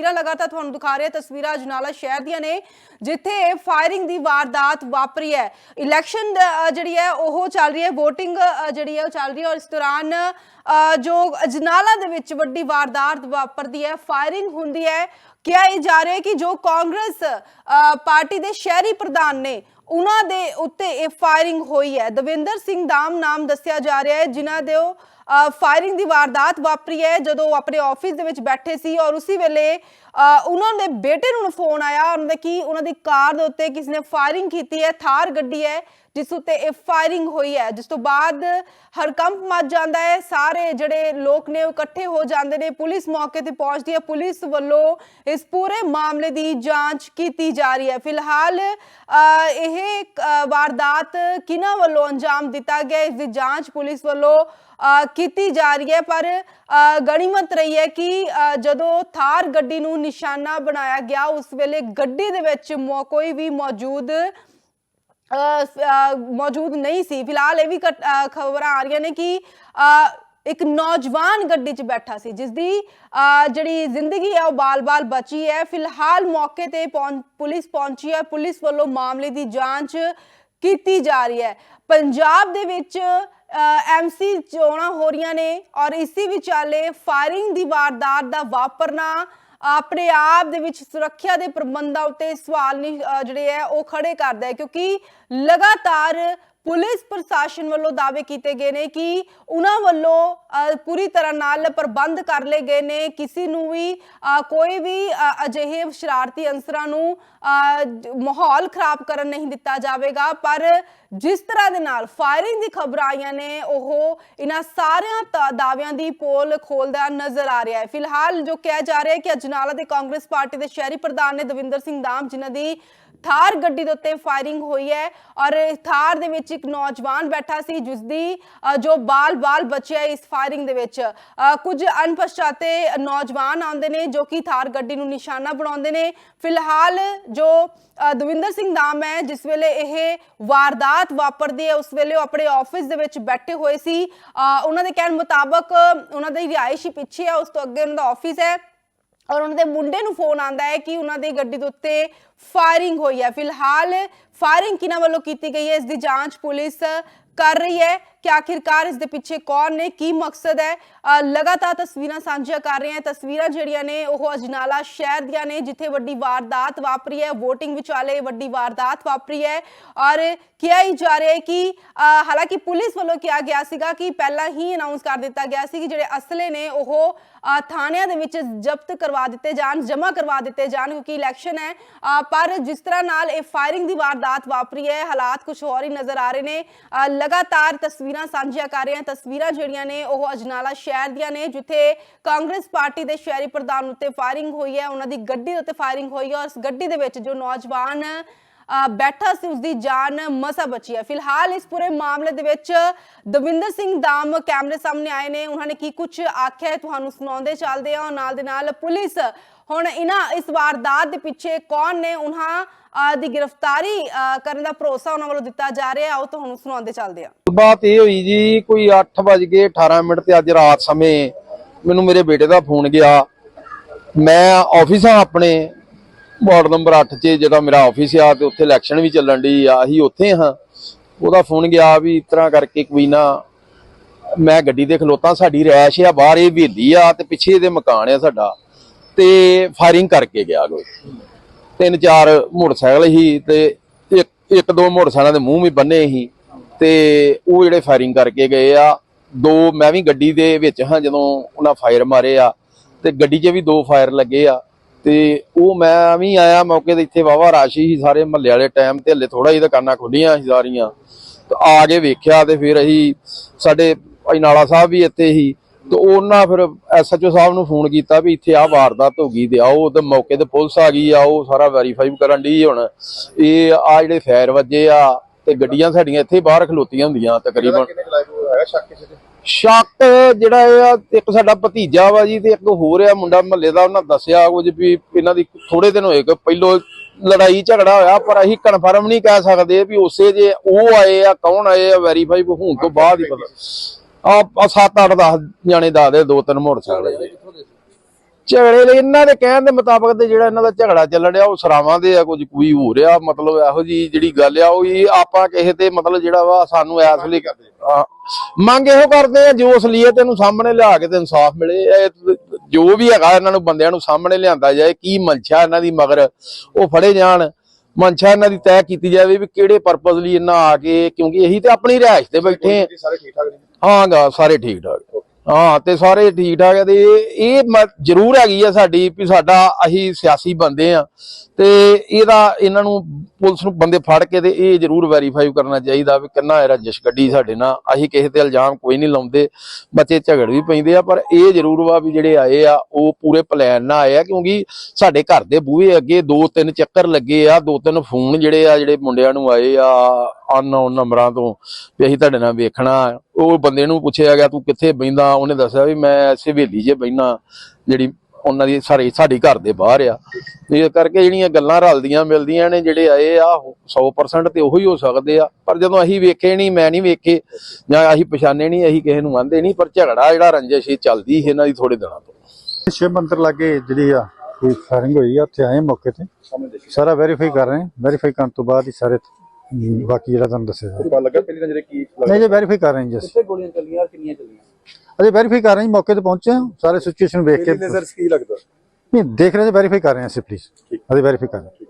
ਤਸਵੀਰਾਂ ਲਗਾਤਾਰ ਤੁਹਾਨੂੰ ਦਿਖਾ ਰਹੇ ਤਸਵੀਰਾਂ ਅਜਨਾਲਾ ਸ਼ਹਿਰ ਦੀਆਂ ਨੇ, ਜਿੱਥੇ ਫਾਇਰਿੰਗ ਦੀ ਵਾਰਦਾਤ ਵਾਪਰੀ ਹੈ। ਇਲੈਕਸ਼ਨ ਜਿਹੜੀ ਹੈ, ਉਹ ਚੱਲ ਰਹੀ ਹੈ। VOTING ਜਿਹੜੀ ਹੈ, ਉਹ ਚੱਲ ਰਹੀ ਹੈ ਔਰ ਇਸ ਦੌਰਾਨ ਜੋ ਅਜਨਾਲਾ ਦੇ ਵਿੱਚ ਵੱਡੀ ਵਾਰਦਾਤ ਵਾਪਰਦੀ ਹੈ ਫਾਇਰਿੰਗ ਹੁੰਦੀ ਹੈ। ਕਿਹਾ ਇਹ ਜਾ ਰਿਹਾ ਹੈ ਕਿ ਜੋ ਕਾਂਗਰਸ ਪਾਰਟੀ ਦੇ ਸ਼ਹਿਰੀ ਪ੍ਰਧਾਨ ਨੇ, ਉਹਨਾਂ ਦੇ ਉੱਤੇ ਇਹ ਫਾਇਰਿੰਗ ਹੋਈ ਹੈ। ਦਵਿੰਦਰ ਸਿੰਘ ਦਾਮ ਨਾਮ ਦੱਸਿਆ ਜਾ ਰਿਹਾ ਹੈ, ਜਿਨ੍ਹਾਂ ਦੇ ਉਹ ਫਾਇਰਿੰਗ ਦੀ ਵਾਰਦਾਤ ਵਾਪਰੀ ਹੈ। ਜਦੋਂ ਉਹ ਆਪਣੇ ਆਫਿਸ ਦੇ ਵਿੱਚ ਬੈਠੇ ਸੀ ਔਰ ਉਸੇ ਵੇਲੇ ਉਹਨਾਂ ਦੇ ਬੇਟੇ ਨੂੰ ਫੋਨ ਆਇਆ ਉਹਨਾਂ ਦੇ ਕਿ, ਉਹਨਾਂ ਦੀ ਕਾਰ ਦੇ ਉੱਤੇ ਕਿਸ ਨੇ ਫਾਇਰਿੰਗ ਕੀਤੀ ਹੈ। ਥਾਰ ਗੱਡੀ ਹੈ, ਜਿਸ ਉੱਤੇ ਇਹ ਫਾਇਰਿੰਗ ਹੋਈ ਹੈ। ਜਿਸ ਤੋਂ ਬਾਅਦ ਹਰਕੰਪ ਮਚ ਜਾਂਦਾ ਹੈ। ਸਾਰੇ ਜਿਹੜੇ ਲੋਕ ਨੇ ਉਹ ਇਕੱਠੇ ਹੋ ਜਾਂਦੇ ਨੇ। ਪੁਲਿਸ ਮੌਕੇ ਤੇ ਪਹੁੰਚਦੀ ਹੈ। ਪੁਲਿਸ ਵੱਲੋਂ ਇਸ ਪੂਰੇ ਮਾਮਲੇ ਦੀ ਜਾਂਚ ਕੀਤੀ ਜਾ ਰਹੀ ਹੈ। ਫਿਲਹਾਲ ਇਹ ਵਾਰਦਾਤ ਕਿਹਨਾਂ ਵੱਲੋਂ ਅੰਜਾਮ ਦਿੱਤਾ ਗਿਆ? ਇਸ ਦੀ ਜਾਂਚ ਪੁਲਿਸ ਵੱਲੋਂ ਕੀਤੀ ਜਾ ਰਹੀ ਹੈ ਪਰ ਅ, ਗਣੀਮਤ ਰਹੀ ਹੈ ਕਿ ਜਦੋਂ ਥਾਰ ਗੱਡੀ ਨੂੰ ਨਿਸ਼ਾਨਾ ਬਣਾਇਆ ਗਿਆ ਉਸ ਵੇਲੇ ਗੱਡੀ ਦੇ ਵਿੱਚ ਮੌ- ਕੋਈ ਵੀ ਮੌਜੂਦ ਮੌਜੂਦ ਨਹੀਂ ਸੀ। ਫਿਲਹਾਲ ਇਹ ਵੀ ਘਟ- ਖਬਰਾਂ ਆ ਰਹੀਆਂ ਨੇ ਕਿ ਇੱਕ ਨੌਜਵਾਨ ਗੱਡੀ 'ਚ ਬੈਠਾ ਸੀ ਜਿਸ ਦੀ ਜਿਹੜੀ ਜ਼ਿੰਦਗੀ ਹੈ ਉਹ ਬਾਲ-ਬਾਲ ਬਚੀ ਹੈ। ਫਿਲਹਾਲ ਮੌਕੇ ਤੇ ਪਹੁੰਚ- ਪੁਲਿਸ ਪਹੁੰਚੀ ਹੈ। ਪੁਲਿਸ ਵੱਲੋਂ ਮਾਮਲੇ ਦੀ ਜਾਂਚ ਕੀਤੀ ਜਾ ਰਹੀ ਹੈ। ਪੰਜਾਬ ਦੇ ਵਿੱਚ ਐਮਸੀ ਚੋਣਾਂ ਹੋ ਰਹੀਆਂ ਨੇ ਔਰ ਇਸੇ ਵਿਚਾਲੇ ਫਾਇਰਿੰਗ ਦੀ ਵਾਰਦਾਤ ਦਾ ਵਾਪਰਨਾ ਆਪਣੇ ਆਪ ਦੇ ਵਿੱਚ ਸੁਰੱਖਿਆ ਦੇ ਪ੍ਰਬੰਧਾਂ ਉੱਤੇ ਸਵਾਲ ਨਹੀਂ ਜਿਹੜੇ ਹੈ, ਉਹ ਖੜੇ ਕਰਦਾ ਹੈ। ਕਿਉਂਕਿ ਲਗਾਤਾਰ ਪੁਲਿਸ ਪ੍ਰਸ਼ਾਸਨ ਵੱਲੋਂ ਦਾਅਵੇ ਕੀਤੇ ਗਏ ਨੇ ਕਿ ਉਹਨਾਂ ਵੱਲੋਂ ਪੂਰੀ ਤਰ੍ਹਾਂ ਨਾਲ ਪ੍ਰਬੰਧ ਕਰ ਲਏ ਗਏ ਨੇ। ਕਿਸੇ ਨੂੰ ਵੀ ਕੋਈ ਵੀ ਅਜਿਹੇ ਸ਼ਰਾਰਤੀ ਅੰਸਰਾਂ ਨੂੰ ਮਾਹੌਲ ਖਰਾਬ ਕਰਨ ਨਹੀਂ ਦਿੱਤਾ ਜਾਵੇਗਾ। ਪਰ ਜਿਸ ਤਰ੍ਹਾਂ ਦੇ ਨਾਲ ਫਾਇਰਿੰਗ ਦੀ ਖਬਰਾਂ ਆਈਆਂ ਨੇ ਉਹ ਇਹਨਾਂ ਸਾਰਿਆਂ ਤਾ- ਦਾਅਵਿਆਂ ਦੀ ਪੋਲ ਖੋਲਦਾ ਨਜ਼ਰ ਆ ਰਿਹਾ ਹੈ। ਫਿਲਹਾਲ ਜੋ ਕਿਹਾ ਜਾ ਰਿਹਾ ਹੈ ਕਿ ਅਜਨਾਲਾ ਦੇ ਕਾਂਗਰਸ ਪਾਰਟੀ ਦੇ ਸ਼ਹਿਰੀ ਪ੍ਰਧਾਨ ਨੇ ਦਵਿੰਦਰ ਸਿੰਘ ਦਾਮ ਜਿਨ੍ਹਾਂ ਦੀ ਥਾਰ ਗੱਡੀ ਦੇ ਉੱਤੇ ਫਾਇਰਿੰਗ ਹੋਈ ਹੈ ਔਰ ਥਾਰ ਦੇ ਵਿੱਚ ਇੱਕ ਨੌਜਵਾਨ ਬੈਠਾ ਸੀ ਜਿਸ ਦੀ ਜੋ ਬਾਲ-ਬਾਲ ਬਚਿਆ ਇਸ ਫਾਇਰਿੰਗ ਦੇ ਵਿੱਚ। ਅ, ਕੁਝ ਅਣਪਛਾਤੇ ਨੌਜਵਾਨ ਆਉਂਦੇ ਨੇ ਜੋ ਕਿ ਥਾਰ ਗੱਡੀ ਨੂੰ ਨਿਸ਼ਾਨਾ ਬਣਾਉਂਦੇ ਨੇ। ਫਿਲਹਾਲ ਜੋ ਦਵਿੰਦਰ ਸਿੰਘ ਦਾਮ ਹੈ ਜਿਸ ਵੇਲੇ ਇਹ ਵਾਰਦਾਤ ਵਾਪਰਦੀ ਹੈ, ਉਸ ਵੇਲੇ ਉਹ ਆਪਣੇ ਆਫਿਸ ਦੇ ਵਿੱਚ ਬੈਠੇ ਹੋਏ ਸੀ। ਉਹਨਾਂ ਦੇ ਕਹਿਣ ਮੁਤਾਬਕ ਉਹਨਾਂ ਦੀ ਰਿਹਾਇਸ਼ ਹੀ ਪਿੱਛੇ ਹੈ ਉਸ ਤੋਂ ਅੱਗੇ ਉਹਨਾਂ ਦਾ ਆਫਿਸ ਹੈ। ਔਰ ਉਹਨਾਂ ਦੇ ਮੁੰਡੇ ਨੂੰ ਫੋਨ ਆਂਦਾ ਹੈ ਕਿ ਉਹਨਾਂ ਦੀ ਗੱਡੀ ਦੇ ਉੱਤੇ ਫਾਇਰਿੰਗ ਹੋਈ ਹੈ। ਫਿਲਹਾਲ ਫਾਇਰਿੰਗ ਕਿਹਨਾਂ ਵੱਲੋਂ ਕੀਤੀ ਗਈ ਹੈ? ਇਸ ਦੀ ਜਾਂਚ ਪੁਲਿਸ ਕਰ ਰਹੀ ਹੈ ਕਿ ਆਖਿਰਕਾਰ ਇਸ ਦੇ ਪਿੱਛੇ ਕੌਣ ਨੇ, ਕੀ ਮਕਸਦ ਹੈ? ਲਗਾਤਾਰ ਤਸਵੀਰਾਂ ਸਾਂਝੀਆਂ ਕਰ ਰਹੇ ਹਾਂ। ਤਸਵੀਰਾਂ ਜਿਹੜੀਆਂ ਨੇ, ਉਹ ਅਜਨਾਲਾ ਸ਼ਹਿਰ ਦੀਆਂ ਨੇ, ਜਿੱਥੇ ਵੱਡੀ ਵਾਰਦਾਤ ਵਾਪਰੀ ਹੈ। VOTING ਵਿਚਾਲੇ ਵੱਡੀ ਵਾਰਦਾਤ ਵਾਪਰੀ ਹੈ ਔਰ ਕਿਹਾ ਹੀ ਜਾ ਰਿਹਾ ਹੈ ਕਿ ਹਾਲਾਂਕਿ ਪੁਲਿਸ ਵੱਲੋਂ ਕਿਹਾ ਗਿਆ ਸੀਗਾ ਕਿ ਪਹਿਲਾਂ ਹੀ ਅਨਾਉਂਸ ਕਰ ਦਿੱਤਾ ਗਿਆ ਸੀ ਕਿ ਜਿਹੜੇ ਅਸਲੇ ਨੇ, ਉਹ ਥਾਣਿਆਂ ਦੇ ਵਿੱਚ ਜ਼ਬਤ ਕਰਵਾ ਦਿੱਤੇ ਜਾਣ, ਜਮ੍ਹਾਂ ਕਰਵਾ ਦਿੱਤੇ ਜਾਣ, ਕਿਉਂਕਿ ਇਲੈਕਸ਼ਨ ਹੈ। ਪਰ ਜਿਸ ਤਰ੍ਹਾਂ ਨਾਲ ਇਹ ਫਾਇਰਿੰਗ ਦੀ ਵਾਰਦਾਤ ਵਾਪਰੀ ਹੈ, ਹਾਲਾਤ ਕੁਝ ਹੋਰ ਹੀ ਨਜ਼ਰ ਆ ਰਹੇ ਨੇ। ਲਗਾਤਾਰ ਤਸਵੀਰਾਂ ਸਾਂਝੀਆਂ ਕਰ ਰਹੇ ਹਾਂ। ਤਸਵੀਰਾਂ ਜਿਹੜੀਆਂ ਨੇ, ਉਹ ਅਜਨਾਲਾ ਸ਼ਹਿਰ ਦੀਆਂ ਨੇ, ਜਿੱਥੇ ਕਾਂਗਰਸ ਪਾਰਟੀ ਦੇ ਸ਼ਹਿਰੀ ਪ੍ਰਧਾਨ ਉੱਤੇ ਫਾਇਰਿੰਗ ਹੋਈ ਹੈ। ਉਹਨਾਂ ਦੀ ਗੱਡੀ ਦੇ ਉੱਤੇ ਫਾਇਰਿੰਗ ਹੋਈ ਹੈ ਔਰ ਉਸ ਗੱਡੀ ਦੇ ਵਿੱਚ ਜੋ ਨੌਜਵਾਨ ਬੈਠਾ ਸੀ ਉਸ ਦੀ ਜਾਨ ਮਸਾ ਬਚੀ ਹੈ। ਫਿਲਹਾਲ ਇਸ ਪੂਰੇ ਮਾਮਲੇ ਦੇ ਵਿੱਚ ਦਵਿੰਦਰ ਸਿੰਘ ਦਾਮ ਕੈਮਰੇ ਸਾਹਮਣੇ ਆਏ ਨੇ। ਉਹਨਾਂ ਨੇ ਕੀ ਕੁਝ ਆਖਿਆ ਤੁਹਾਨੂੰ ਸੁਣਾਉਂਦੇ ਚੱਲਦੇ ਹਾਂ। ਨਾਲ ਦੇ ਨਾਲ ਪੁਲਿਸ ਹੁਣ ਇਹਨਾਂ, ਇਸ ਵਾਰਦਾਤ ਦੇ ਪਿੱਛੇ ਕੌਣ ਨੇ? ਉਹਨਾਂ ਦੀ ਗ੍ਰਿਫਤਾਰੀ ਕਰਨ ਦਾ ਭਰੋਸਾ ਉਹਨਾਂ ਵੱਲੋਂ ਦਿੱਤਾ ਜਾ ਰਿਹਾ। ਉਹ ਤੁਹਾਨੂੰ ਸੁਣਾਉਂਦੇ ਚੱਲਦੇ ਆ ਬਾਤ ਇਹ ਹੋਈ ਜੀ, ਕੋਈ 8 ਵਜ ਕੇ 18 ਮਿੰਟ ਤੇ ਅੱਜ ਰਾਤ ਸਮੇਂ ਮੈਨੂੰ ਮੇਰੇ ਬੇਟੇ ਦਾ ਫੋਨ ਗਿਆ। ਮੈਂ ਆਫਿਸ ਆ ਆਪਣੇ ਵਾਰਡ ਨੰਬਰ 8 'ਚ ਜਿਹੜਾ ਮੇਰਾ ਆਫਿਸ ਆ ਤੇ ਉੱਥੇ ਇਲੈਕਸ਼ਨ ਵੀ ਚੱਲਣ ਦੀ ਆ, ਅਸੀਂ ਉੱਥੇ ਹਾਂ। ਉਹਦਾ ਫੋਨ ਗਿਆ ਵੀ ਇਸ ਤਰ੍ਹਾਂ ਕਰਕੇ ਕੋਈ ਨਾ ਮੈਂ ਗੱਡੀ ਦੇ ਖਲੋਤਾ, ਸਾਡੀ ਰੈਸ਼ ਆ, ਬਾਹਰ ਇਹ ਵੇਲੀ ਆ ਤੇ ਪਿੱਛੇ ਇਹਦੇ ਮਕਾਨ ਆ ਸਾਡਾ ਤੇ ਫਾਇਰਿੰਗ ਕਰਕੇ ਗਿਆ ਕੋਈ। ਤਿੰਨ ਚਾਰ ਮੋਟਰਸਾਈਕਲ ਸੀ ਤੇ ਇੱਕ ਇੱਕ ਦੋ ਮੋਟਰਸਾਈਕਲਾਂ ਦੇ ਮੂੰਹ ਵੀ ਬੰਨੇ ਸੀ ਤੇ ਉਹ ਜਿਹੜੇ ਫਾਇਰਿੰਗ ਕਰਕੇ ਗਏ ਆ, ਦੋ ਮੈਂ ਵੀ ਗੱਡੀ ਦੇ ਵਿੱਚ ਹਾਂ ਜਦੋਂ ਉਹਨਾਂ ਫਾਇਰ ਮਾਰੇ ਆ ਤੇ ਗੱਡੀ 'ਚ ਵੀ ਦੋ ਫਾਇਰ ਲੱਗੇ ਆ। ਤੇ ਉਹ ਮੈਂ ਵੀ ਆਇਆ ਮੌਕੇ ਤੇ ਇੱਥੇ ਵਾਵਾ ਰਾਸ਼ੀ ਸੀ ਸਾਰੇ ਮਹੱਲੇ ਵਾਲੇ ਟਾਈਮ ਤੇ ਹਲੇ ਥੋੜਾ ਜਿਹਾ ਦੁਕਾਨਾਂ ਖੁੱਲੀਆਂ ਸੀ ਸਾਰੀਆਂ। ਤੇ ਆ ਕੇ ਵੇਖਿਆ ਤੇ ਫਿਰ ਅਸੀਂ ਸਾਡੇ ਅਜਨਾਲਾ ਸਾਹਿਬ ਵੀ ਇੱਥੇ ਸੀ, ਤੇ ਉਹਨਾਂ ਫਿਰ ਐਸਐਚਓ ਸਾਹਿਬ ਨੂੰ ਫੋਨ ਕੀਤਾ ਵੀ ਇੱਥੇ ਆ ਵਾਰਦਾਤ ਹੋ ਗਈ ਤੇ ਆਓ ਤੇ ਮੌਕੇ ਤੇ ਪੁਲਿਸ ਆ ਗਈ ਆ ਉਹ ਸਾਰਾ ਵੈਰੀਫਾਈ ਕਰਨ ਦੀ ਹੁਣ। ਇਹ ਆ ਜਿਹੜੇ ਫਾਇਰ ਵੱਜੇ ਆ ਤੇ ਗੱਡੀਆਂ ਸਾਡੀਆਂ ਇੱਥੇ ਬਾਹਰ ਖਲੋਤੀਆਂ ਹੁੰਦੀਆਂ ਤਕਰੀਬਨ। ਸ਼ੱਕ ਜਿਹੜਾ ਇਹ ਇੱਕ ਸਾਡਾ ਭਤੀਜਾ ਵਾ ਜੀ ਤੇ ਇੱਕ ਹੋਰ ਆ, ਮੁੰਡਾ ਮਹੱਲੇ ਦਾ, ਉਹਨਾਂ ਦੱਸਿਆ ਕੁਝ ਵੀ ਇਹਨਾਂ ਦੀ ਥੋੜੇ ਦਿਨ ਹੋਏ ਕਿ ਪਹਿਲੋਂ ਲੜਾਈ ਝਗੜਾ ਹੋਇਆ, ਪਰ ਅਸੀਂ ਕਨਫਰਮ ਨਹੀਂ ਕਹਿ ਸਕਦੇ ਵੀ ਉਸੇ ਜੇ ਉਹ ਆਏ ਆ, ਕੌਣ ਆਏ ਆ ਵੈਰੀਫਾਈ ਹੋਣ ਤੋਂ ਬਾਅਦ ਹੀ ਪਤਾ। ਆ 7 8 10 ਜਾਣੇ ਦੱਸਦੇ ਦੋ ਤਿੰਨ ਮੋਟਰਸਾਈਕਲ ਝਗੜੇ ਲਈ ਇਹਨਾਂ ਦੇ ਕਹਿਣ ਦੇ ਮੁਤਾਬਕ ਤੇ ਜਿਹੜਾ ਇਹਨਾਂ ਦਾ ਝਗੜਾ ਚੱਲਣ ਡਿਆ ਉਹ ਸਰਾਵਾਂ ਦੇ ਆ ਕੁਝ ਕੋਈ ਹੋ ਰਿਹਾ ਮਤਲਬ ਇਹੋ ਜੀ ਜਿਹੜੀ ਗੱਲ ਆ ਉਹ ਹੀ ਆਪਾਂ ਕਿਸੇ ਤੇ ਮਤਲਬ ਜਿਹੜਾ ਵਾ ਸਾਨੂੰ ਐਸ ਲਈ ਮੰਗ ਇਹੋ ਕਰਦੇ ਆ ਜੋ ਅਸਲੀਅਤ ਇਹਨੂੰ ਸਾਹਮਣੇ ਲਿਆ ਕੇ ਤੇ ਇਨਸਾਫ ਮਿਲੇ ਜੋ ਵੀ ਹੈਗਾ ਇਹਨਾਂ ਨੂੰ ਬੰਦਿਆਂ ਨੂੰ ਸਾਹਮਣੇ ਲਿਆਂਦਾ ਜਾਏ ਕੀ ਮਨਸ਼ਾ ਇਹਨਾਂ ਦੀ ਮਗਰ ਉਹ ਫੜੇ ਜਾਣ ਮਨਸ਼ਾ ਇਹਨਾਂ ਦੀ ਤੈਅ ਕੀਤੀ ਜਾਵੇ ਵੀ ਕਿਹੜੇ ਪਰਪਸ ਲਈ ਇਹਨਾਂ ਆ ਕੇ ਕਿਉਂਕਿ ਇਹੀ ਤੇ ਆਪਣੀ ਰਿਹਾਇਸ਼ ਤੇ ਬੈਠੇ ਹਾਂ ਗਾ ਸਾਰੇ ਠੀਕ ਠਾਕ। ਹਾਂ, ਤੇ ਸਾਰੇ ਠੀਕ ਠਾਕ ਆ ਤੇ ਇਹ ਜ਼ਰੂਰ ਹੈਗੀ ਆ ਸਾਡੀ ਵੀ ਸਾਡਾ ਅਸੀਂ ਸਿਆਸੀ ਬੰਦੇ ਆ ਤੇ ਇਹਦਾ ਇਹਨਾਂ ਨੂੰ ਪੁਲਿਸ ਨੂੰ ਬੰਦੇ ਫੜ ਕੇ ਤੇ ਇਹ ਜ਼ਰੂਰ ਵੈਰੀਫਾਈ ਕਰਨਾ ਚਾਹੀਦਾ ਵੀ ਕਿੰਨਾ ਇਹ ਰੰਜਿਸ਼ ਗੱਡੀ ਸਾਡੇ ਨਾਲ। ਅਸੀਂ ਕਿਸੇ ਤੇ ਇਲਜ਼ਾਮ ਕੋਈ ਨਹੀਂ ਲਾਉਂਦੇ, ਬੱਚੇ ਝਗੜ ਵੀ ਪੈਂਦੇ ਆ, ਪਰ ਇਹ ਜ਼ਰੂਰ ਵਾ ਵੀ ਜਿਹੜੇ ਆਏ ਆ, ਉਹ ਪੂਰੇ ਪਲਾਨ ਨਾਲ ਆਏ ਆ, ਕਿਉਂਕਿ ਸਾਡੇ ਘਰ ਦੇ ਬੂਹੇ ਅੱਗੇ ਦੋ ਤਿੰਨ ਚੱਕਰ ਲੱਗੇ ਆ, ਦੋ ਤਿੰਨ ਫੋਨ ਜਿਹੜੇ ਆ, ਜਿਹੜੇ ਮੁੰਡਿਆਂ ਨੂੰ ਆਏ ਆ ਅਨਨੋਨ ਨੰਬਰਾਂ ਤੋਂ ਵੀ ਅਸੀਂ ਤੁਹਾਡੇ ਨਾਲ ਵੇਖਣਾ ਉਹ ਬੰਦੇ ਨੂੰ ਪੁੱਛਿਆ ਗਿਆ, ਤੂੰ ਕਿੱਥੇ ਬੈਂਦਾ ਉਹਨੇ ਦੱਸਿਆ ਵੀ ਮੈਂ ਇਸੇ ਹਵੇਲੀ ਬੈਣਾ ਜਿਹੜੀ ਉਹਨਾਂ ਦੀ ਸਾਰੇ ਸਾਡੀ ਘਰ ਦੇ ਬਾਹਰ ਆ। ਇਹ ਕਰਕੇ ਜਿਹੜੀਆਂ ਗੱਲਾਂ ਰਲਦੀਆਂ ਮਿਲਦੀਆਂ ਨੇ, ਜਿਹੜੇ ਆਏ ਆ 100% ਤੇ ਉਹੀ ਹੋ ਸਕਦੇ ਆ। ਪਰ ਜਦੋਂ ਅਸੀਂ ਵੇਖੇ ਨਹੀਂ, ਮੈਂ ਨਹੀਂ ਵੇਖੇ, ਜਾਂ ਅਸੀਂ ਪਛਾਣੇ ਨਹੀਂ, ਅਸੀਂ ਕਿਸੇ ਨੂੰ ਆਂਦੇ ਨਹੀਂ, ਪਰ ਝਗੜਾ ਜਿਹੜਾ ਰੰਜਿਸ਼ ਇਹ ਚੱਲਦੀ ਸੀ ਇਹਨਾਂ ਦੀ ਥੋੜੇ ਦਿਨਾਂ ਤੋਂ। ਸ਼ਿਵ ਮੰਦਰ ਲਾਗੇ ਜਿਹੜੀ ਆ, ਕੋਈ ਫਾਇਰਿੰਗ ਹੋਈ ਆ, ਉੱਥੇ ਆਏ ਮੌਕੇ ਤੇ। ਸਾਰਾ ਵੈਰੀਫਾਈ ਕਰ ਰਹੇ ਵੈਰੀਫਾਈ ਕਰਨ ਤੋਂ ਬਾਅਦ ਹੀ ਸਾਰੇ ਬਾਕੀ ਜਿਹੜਾ ਤੁਹਾਨੂੰ ਦੱਸਿਆ ਜਾਊਗਾ। ਪਤਾ ਲੱਗਾ ਪਹਿਲੀ ਨਜ਼ਰੇ ਕੀ ਨਹੀਂ ਜੇ ਵੈਰੀਫਾਈ ਕਰ ਰਹੇ ਹਾਂ ਜੀ ਅਸੀਂ। ਕਿੱਥੇ ਗੋਲੀਆਂ ਚੱਲੀਆਂ ਕਿੰਨੀਆਂ ਚੱਲੀਆਂ? ਅਜੇ ਵੈਰੀਫਾਈ ਕਰ ਰਹੇ ਹਾਂ ਜੀ, ਮੌਕੇ ਤੇ ਪਹੁੰਚੇ ਹਾਂ। ਸਾਰੇ ਸਿਚੁਏਸ਼ਨ ਵੇਖ ਕੇ ਪਹਿਲੀ ਨਜ਼ਰ ਕੀ ਲੱਗਦਾ? ਨਹੀਂ ਦੇਖ ਰਹੇ ਹਾਂ ਵੈਰੀਫਾਈ ਕਰ ਰਹੇ ਹਾਂ ਅਸੀਂ ਪਲੀਜ਼ ਅਜੇ ਵੈਰੀਫਾਈ ਕਰ ਰਹੇ ਹਾਂ।